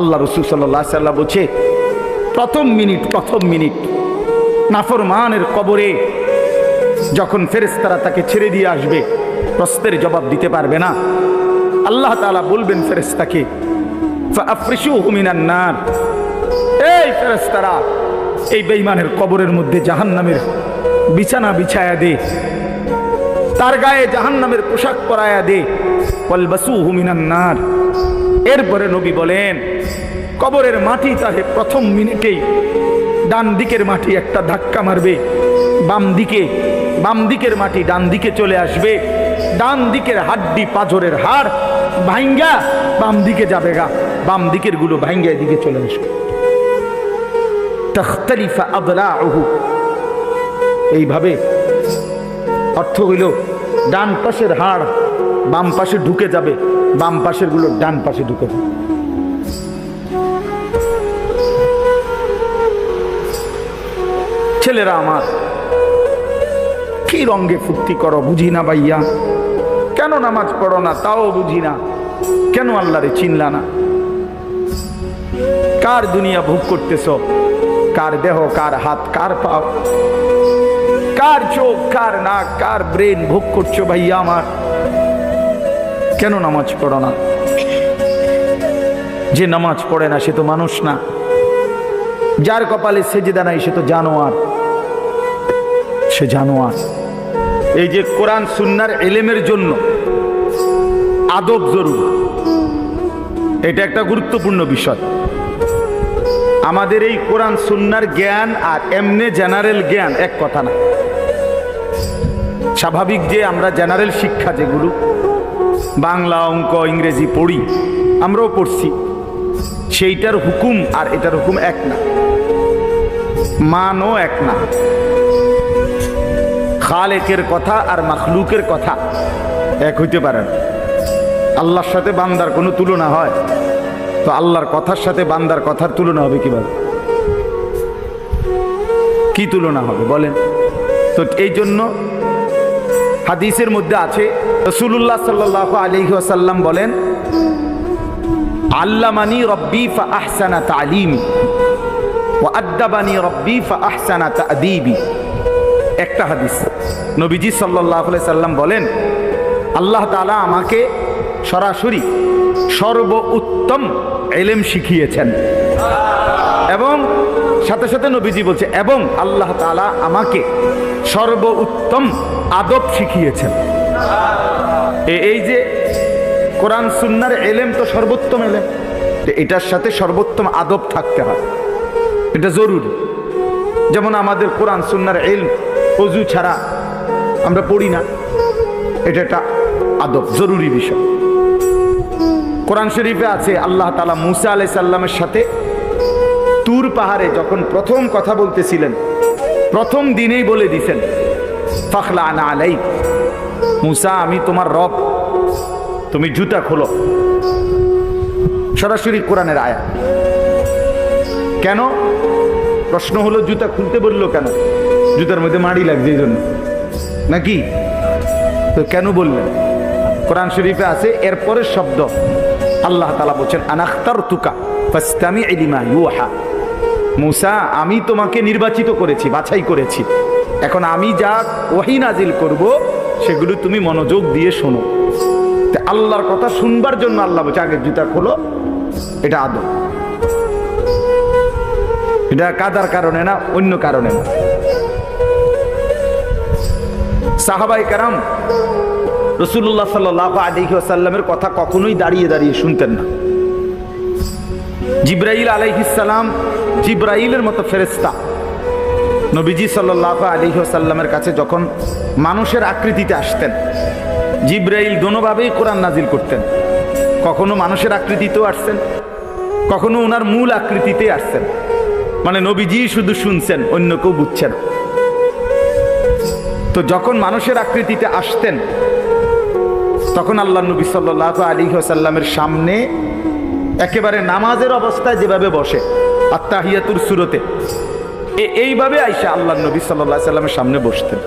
আল্লাহ রসুল সাল্লাহ সাল্লাহ বলছে, প্রথম মিনিট প্রথম মিনিট নাফরমানের কবরে যখন ফেরেস্তারা তাকে ছেড়ে দিয়ে আসবে, প্রশ্নের জবাব দিতে পারবে না। আল্লাহ তালা বলবেন ফেরেস তাকে এই ফেরেস্তারা এই বেইমানের কবরের মধ্যে জাহান নামের বিছানা বিছায়া দে, তার গায়ে জাহান নামের পোশাক পরায়া দে। পলবাসু হুমিনান্নার নার। এরপরে নবী বলেন, কবরের মাটি তাহে প্রথম মিনিটেই ডান দিকের মাটি একটা ধাক্কা মারবে, বাম দিকে, বাম দিকের মাটি ডান দিকে চলে আসবে, ডান দিকের হাড্ডি পাথরের হাড় ভাইঙ্গা, বাম দিকে যাবে গা, বাম দিকেরগুলো ভাঙ্গা এদিকে চলে আসবে। তখতলিফা আবলাহু এইভাবে অর্থ হইল, ডান পাশের হাড় বাম পাশে ঢুকে যাবে, বাম পাশেরগুলো ডান পাশে ঢুকে যাবে। ছেলেরা আমার, কি রঙ্গে ফুর্তি করো, বুঝি না ভাইয়া? কেন নামাজ পড়ো না, তাও বুঝি না। কেন আল্লাহরে চিনলা না? কার দুনিয়া ভোগ করতেছ? কার দেহ, কার হাত, কার পাও? কার চোখ, কার নাক, কার ব্রেন ভোগ করছ ভাইয়া আমার? কেন নামাজ পড়ো না? যে নামাজ পড়ে না, সে তো মানুষ না। যার কপালে সেজেদা নাই, সে তো জানোয়ার। সে জানোয়ার। এই যে কোরআন, সুন্নার এলেমের জন্য আদব জরুরি। এটা একটা গুরুত্বপূর্ণ বিষয়। আমাদের এই কোরআন, সুন্নার জ্ঞান আর এমনে জেনারেল জ্ঞান এক কথা না। স্বাভাবিক যে আমরা জেনারেল শিক্ষা যেগুলো বাংলা অঙ্ক, ইংরেজি পড়ি, আমরাও পড়ছি। সেইটার হুকুম আর এটার হুকুম এক না। মানও এক না। খালেকের কথা আর মাখলুকের কথা এক হইতে পারে না। আল্লাহর সাথে বান্দার কোনো তুলনা হয়? তো আল্লাহর কথার সাথে বান্দার কথার তুলনা হবে কীভাবে? কি তুলনা হবে বলেন? তো এই জন্য হাদিসের মধ্যে আছে রসুল্লাহ সাল্লাহ আলহি আসাল্লাম বলেন, আল্লামানি রব্বি ফা আহসানা তালিমি ও আদ্দাবানি রব্বি ফা আহসানা তাদিবি। একটা হাদিস, নবীজি সাল্লাহ সাল্লাম বলেন, আল্লাহ তালা আমাকে সরাসরি সর্ব উত্তম এলেম শিখিয়েছেন। সাথে সাথে নবীজি বলছে, এবং আল্লাহ তালা আমাকে সর্ব উত্তম আদব শিখিয়েছেন। এই যে কোরআন, সুন্নার এলেম তো সর্বোত্তম এলেম। এটার সাথে সর্বোত্তম আদব থাকতে হয়। এটা জরুরি। যেমন আমাদের কোরআন, সুন্নার এলম, অজু ছাড়া আমরা পড়ি না। এটা একটা আদব, জরুরি বিষয়। কোরআন শরীফে আছে, আল্লাহ তালা মুসা আলাই সাল্লামের সাথে তুর পাহাড়ে যখন প্রথম কথা বলতেছিলেন, প্রথম দিনেই বলে দিছেন ফাখলা আনা আলাই মুসা, আমি তোমার রব। তুমি জুতা খোলো। সরাসরি কোরআনের আয়া কেন? প্রশ্ন হলো, জুতা খুলতে বলল কেন? জুতার মধ্যে মাড়ি লাগছে এই জন্য। নাকি? তো কেন বললেন? কোরআন শরীফে আছে এরপরের শব্দ। আল্লাহ তালা বলছেন আনাখতার তুকা ফাস্তামি ইলিমা ইউহা। মুসা, আমি তোমাকে নির্বাচিত করেছি, বাছাই করেছি। এখন আমি যা ওহি নাজিল করব, সেগুলো তুমি মনোযোগ দিয়ে শোনো। আল্লাহর কথা শুনবার জন্য আল্লাহ বলছে, আগে জুতা খোলো, এটা আদব। এটা কাদার কারণে না, অন্য কারণে না। সাহাবাই কারাম রসুল্লাহ সাল্লাহ আলহি আসাল্লামের কথা কখনোই দাঁড়িয়ে দাঁড়িয়ে শুনতেন না। জিব্রাইল আলাইহিসাল্লাম জিব্রাইলের মতো ফেরেস্তা নবীজি সাল্লাহ আলহি আসাল্লামের কাছে যখন মানুষের আকৃতিতে আসতেন, জিব্রাইল দোনোভাবেই কোরআন নাজিল করতেন। কখনো মানুষের আকৃতিতেও আসছেন, কখনো ওনার মূল আকৃতিতে আসছেন। মানে নবীজি শুধু শুনছেন, অন্য কেউ বুঝছেন তো যখন মানুষের আকৃতিতে আসতেন, তখন আল্লাহ নবী সাল্লাহ আলী সামনে একেবারে নামাজের অবস্থায় যেভাবে বসে আত্মাহিয়াতুর সুরতে। এইভাবে আইসা আল্লাহ নবী সাল্লাহ সাল্লামের সামনে বসতেন।